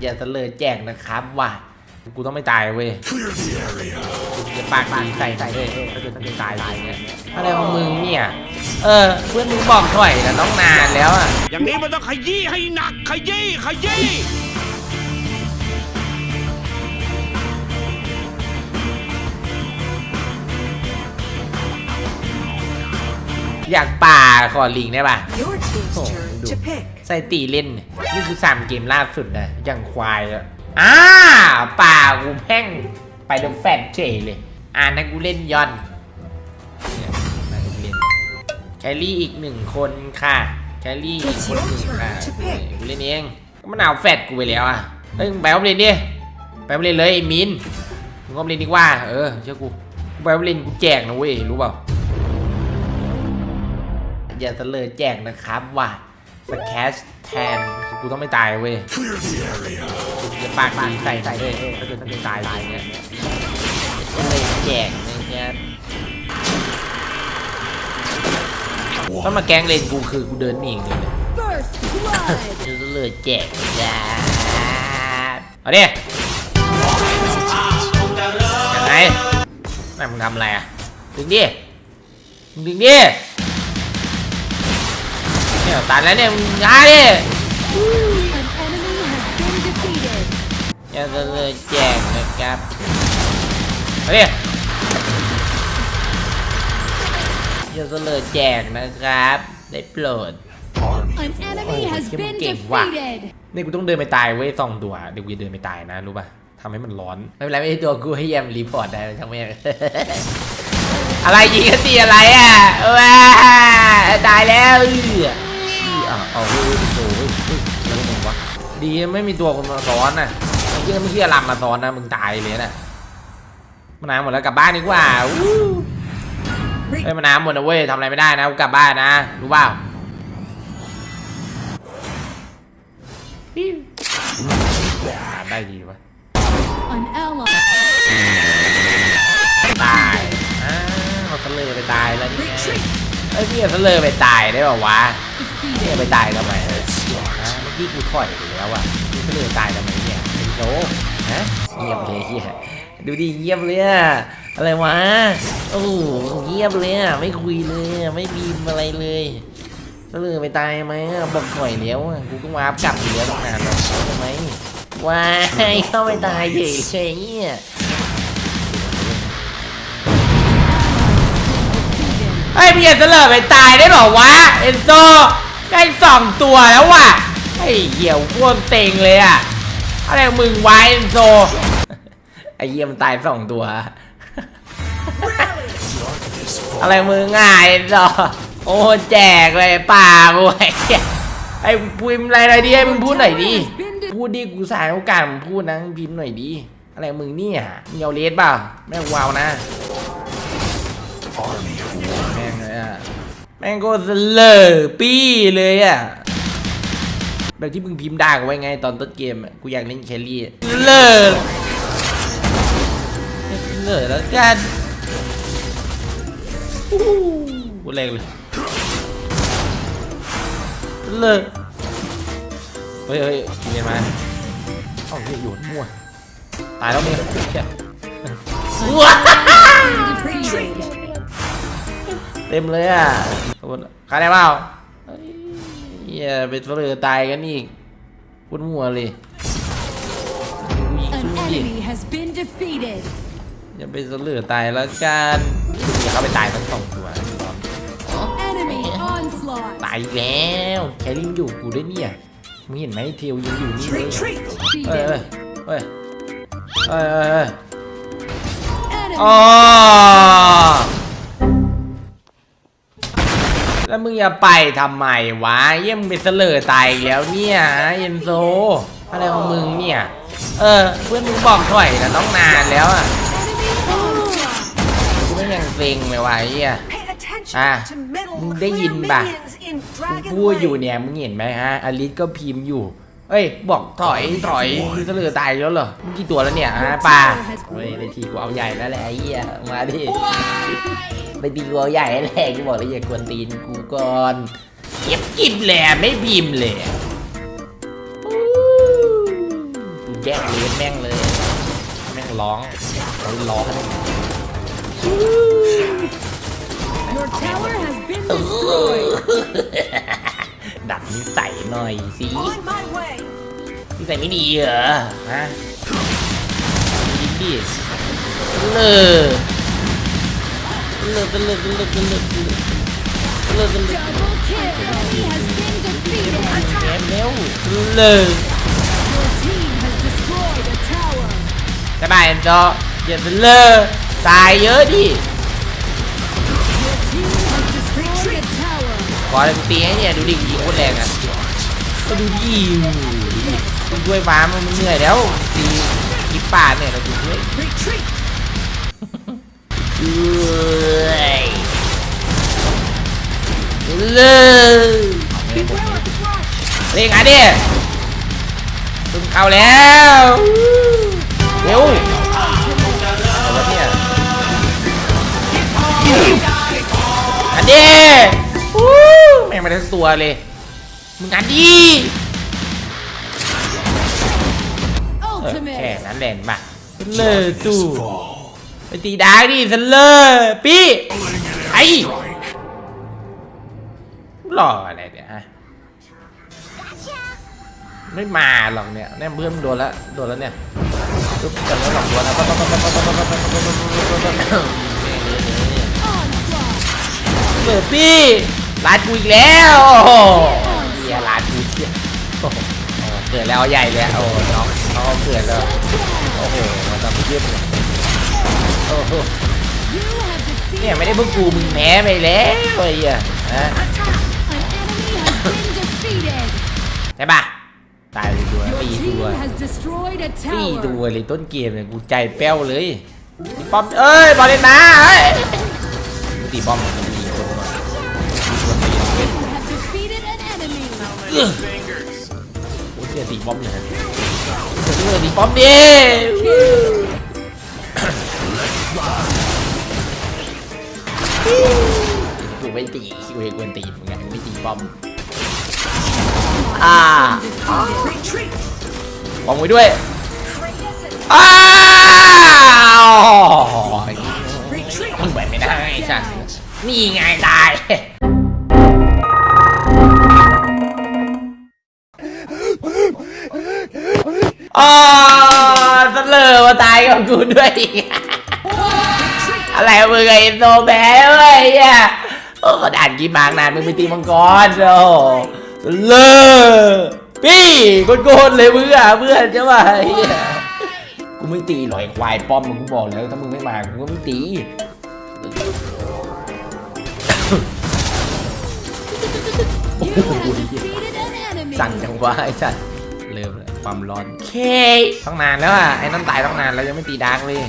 อย่าเสลอแจกนะครับว่ะกูต้องไม่ตายเว้ยจะปากดีใส่ใส่เลยถ้าเกิดต้องไม่ตายตายเนี่ยอะไรของมึงเนี่ยเออเพื่อนมึงบอกถอยแต่ต้องนานแล้วอะอย่างนี้มันต้องขยี้ให้หนักขยี้ขยี้อยากป่าขอลิงได้ป่ะ Your team's Oh, ใส่ตีเล่นเนี่ยนี่คือสามเกมล่าสุดนะอย่างควายอะอ้าป่ากูแพ่งไปเดอะแฟนเฉยเลย อ่านักกูเล่นยอนเนี่ยนักกูเล่นแคลรี่อีกหนึ่งคนค่ะ แคลรี่อีกคนหนึ่งค่ะกูเล่นเองมันเอาแฟดกูไปแล้วอะเฮ้ยไปเอาเล่นดิไปเอาเล่นเลยไอ้มินมึงก็เล่นดีกว่า เออเชื่อกูกูไปเอาเล่นกูแจกนะเว้ยรู้เปล่าอย่าเสลอแจกนะครับว่ะ สแคชแทน กูต้องไม่ตายเว้ยจะปากดีใส่ใส่เลยถ้าเกิดต้งไม่ตายตายเนี่ยก็เลยแจกเนะครับถ้ามาแกงเลนกูคือกูเดินหนีองเดียวเลยจะเลอแจกจ้าเอาดิยังไงแม่งมึงทำอะไรอะดึงดิ มึงดึงดิ เนี่ยตายแล้วเนี่ยมึงย้ายดิ An enemy has been defeated. อย่าเลยแจกนะครับมาดิอย่าเลยแจกนะครับ ได้โปรด An enemy has Oh, been game wow. defeated. นี่กูต้องเดินไปตายเว้ยสองตัวเดี๋ยวกูจะเดินไปตายนะรู้ป่ะทำให้มันร้อน ไม่เป็นไรไม่ใช่ตัวกูให้แยมรีพอร์ตได้ทั้งแม่งอะไรยิงกันตีอะไรอะว้าตายแล้วเอะเอาเฮ้ยโอ้ยเฮ้ยแล้วมึงวะดีไม่มีตัวคนมาซ้อนน่ะไอ้เหี้ยไม่เชื่อลำมาซ้อนนะมึงตายเลยน่ะมานาวหมดแล้วกลับบ้านดีกว่าอู้เฮ้ยมานาวหมดนะเว้ยทำอะไรไม่ได้นะกูกลับบ้านนะรู้เปล่าได้ดีวะตายอ้าวเขาเลยไปตายแล้วนี่ไง retreat. เอ้ยพี่เขาเลยไปตายได้ป่าววะ พี่ Defeated. ไปตายทำไมเออฮะเมื่อกี้กูถอยไปแล้วอะพี่เขาเลยตายทำไมเนี่ยเป็นโจฮะเงียบเลยเฮียดูดิเงียบเลยอะอะไรวะโอ้โหเงียบเลยอะไม่คุยเลยไม่บีมอะไรเลยเขาเลยไปตายไหมบอกถอยแล้วอะกูก็วาร์ปกลับอยู่แล้วตั้งนานแล้วทำไมว้ายเข้าไปตายเฉยเฉยเนี่ย Defeated. ไอ้ยพี่จะเลิกไปตายได้หรอวะเอนโซ ได้สองตัวแล้วว่ะไอ้เหี้ยวพ่วกเต็งเลยอะอะไรมึงไวโซไอ้เหี้ยมันตายสองตัว อะไรมึงง่ายเอโซโอ้แจกเลยป่าบวยไอ้พูดอะไรหน่อยดิให้มึงพูดหน่อยดิพูดดิกูสายโอกาสมึงพูดนะมึงพิมพ์หน่อยดิอะไรมึงเนี่ยมึงเอาเลสเปล่าแม่งวาวนะ แม่งก็เลอปี้เลยอะ แบบที่มึงพิมพ์ด่ากูไว้ไงตอนต้นเกมอะ กูอยากเล่นแคลรี่เลิกเลิกแล้วกันกูเล่นเลยเลิกเฮ้ยเฮ้ยเรียนมาเอ้าเฮียโยนมั่วตายแล้วเนี่ยเชี่ยว้าเต็มเลยอะ คุณใครได้เปล่าเฮ้ยเฮียเป็นเสือตายกันอีกพูดมั่วเลยยิง An สู้ดิ enemy has been defeated. อย่าเป็นเสือตายแล้วกันอย่าเข้าไปตายทั้งสองตัว Enemy onslaught. ตายอีกแล้วแคลิงอยู่กูด้วยเนี่ยมึงเห็นไหมเทลยังอยู่นี่เลย Retreat. เฮ้ย Defeated. เฮ้ยเฮ้ยเฮ้ยเฮ้ย Enemy อ๋อ แล้วมึงอย่าไปทำไมวะเยี่ยมงเป็นเสลอตายแล้วเนี่ยเย็นโซ อะไรของมึงเนี่ย เออ เพื่อนมึงบอกถอยแต่ต้องนานแล้วอะกูไม่ยังเซ็งเลยวะไอ้เฮีย Pay attention Ah, to middle มึงได้ยินปะกูพูดอยู่เนี่ยมึงเห็นไหมฮะอลิสก็พิมพ์อยู่เอ้ยบอกถอยถอยคือเสลอตายแล้วเหรอมึงกี่ตัวแล้วเนี่ยฮะป่าเฮ้ยในทีกูเอาใหญ่แล้วแหละไอ้เหี้ยมาดิ ไปดีกูเอาใหญ่แล้วแหละกูบอกเลยอย่ากวนตีนกูก่อนเก็บกิบแหละไม่พิมพ์เลยอู้แย่งเลนแม่งเลย แม่งร้องเขาร้องให้ Your tower has been destroyed. ดัดนิสัยหน่อยสิ On my way. นิสัยไม่ดีเหรอฮะดีดิ เลอเลอเลอเลอเลอเลอเลอเลอเลอเลอ Double kill. Enemy has been defeated. แกมเร็วเลอ Your team has destroyed a tower. สบายจออย่าเป็นเลอตายเยอะดิ Your team has destroyed a tower. ขอเลยกูตีให้เนี่ยดูดิยิงโคตรแรงอะก็ดูดิดูด้วยฟ้ามันเหนื่อยแล้วตีกิปป่าเนี่ยเราดูด้วย Retreat. เอ้ยเลยเร่งอะดิตึงเข้าแล้วเร็วอะไรวะเนี่ยอันดิวู้แม่งไม่ได้ตัวเลยมึงอันดีแค่นั้นแหละมาเลอตู้ ไปตีดาร์กดิเซนเลอร์ปี้ไอหล่ออะไรเนี่ยฮะไม่มาหรอกเนี่ยเนี่ยเพื่อนโดนแล้วโดนแล้วเนี่ยปุ๊บกันแล้วหลอกโดนแล้วเปิดพี่ลาดกูอีกแล้วเฮียลาดกูเสียเกิดแล้วใหญ่แล้วโอ้น้องน้องเกิดแล้วโอ้โหทำเยี่ยม เนี่ยไม่ได้พวกกูมึงแพ้ไปแล้วไอ้เหี้ยฮะ an enemy has been defeated. ใช่ปะตายไปตัว Your ปี team ตัว has destroyed a ปีตั tower. วเลยต้นเกมเนี่ยกูใจแป้วเลยตีป้อมเอ้ยบอลเลยนะเอ้ยกูตีป้อมมันตีคนมาตีคนตีคน You have defeated an enemy. โอ้ยเสียตีป้อมเลยเสียตีป้อมดิ กูไม่ตีกูเองควรตีมึงไงกูไม่ตีป้อมอ่าป้อมไว้ด้วยอ้าวมึงไปไม่ได้ฉันนี่ไงตายอ๋อสเลอมาตายกับกูด้วย อีกอะไรมึงไอ้โซแพ้เว้ยอะโอ้ด่านกี่บางนานมึงไปตีมังกรโอ้สเลอพี่โกนๆเลยมึงอะเพื่อนใช่ป่ะไอ้เหี้ยกูไม่ตีหรอกไอ้ควายป้อมมึงกูบอกแล้วถ้ามึงไม่มากูก็ไม่ตีโอ้ You โห have defeated an enemy. สั่งจังวะไอ้สัตว์เริ่มแล้วความร้อนเคต้องนานแล้วอะไอ้นั่นตายต้องนานแล้วยังไม่ตีดาร์กเลย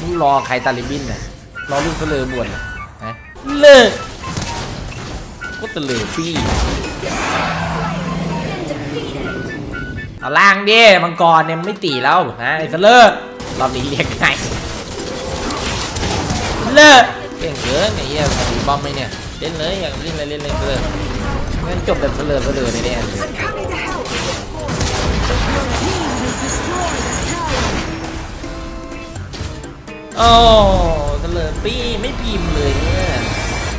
มึงรอใครตาลิบินน่ะรอลูกเสลอบวชน่ะฮะเลิกก็เสลอพี่เอาล่างดิมังกรเนี่ยไม่ตีแล้วนะไอ้เสลอรอบนี้เรียกไงเลิกเก่งเกินไอ้เหี้ยมันตีป้อมไหมเนี่ยเล่นเลยอยากเล่นอะไรเล่นเลยเสลองั้นจบแบบเสลอเสลอแน่ๆเลย โอ้เสลอปี้ไม่พิมพ์เลยเนี่ย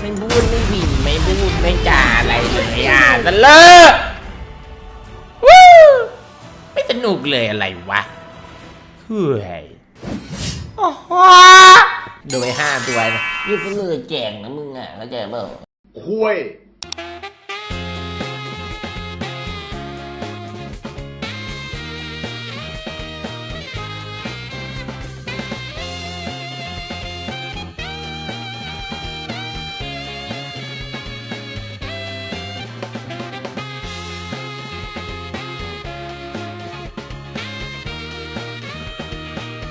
ไม่พูดไม่พิมพ์ไม่พูดไม่จ่าอะไรเลยอะเสลอวู้ไม่สนุกเลยอะไรวะเฮ้ยโอ้โหโดยห้าตัวนะนี่เสลอแจงนะมึงอะเข้าใจเปล่าคุย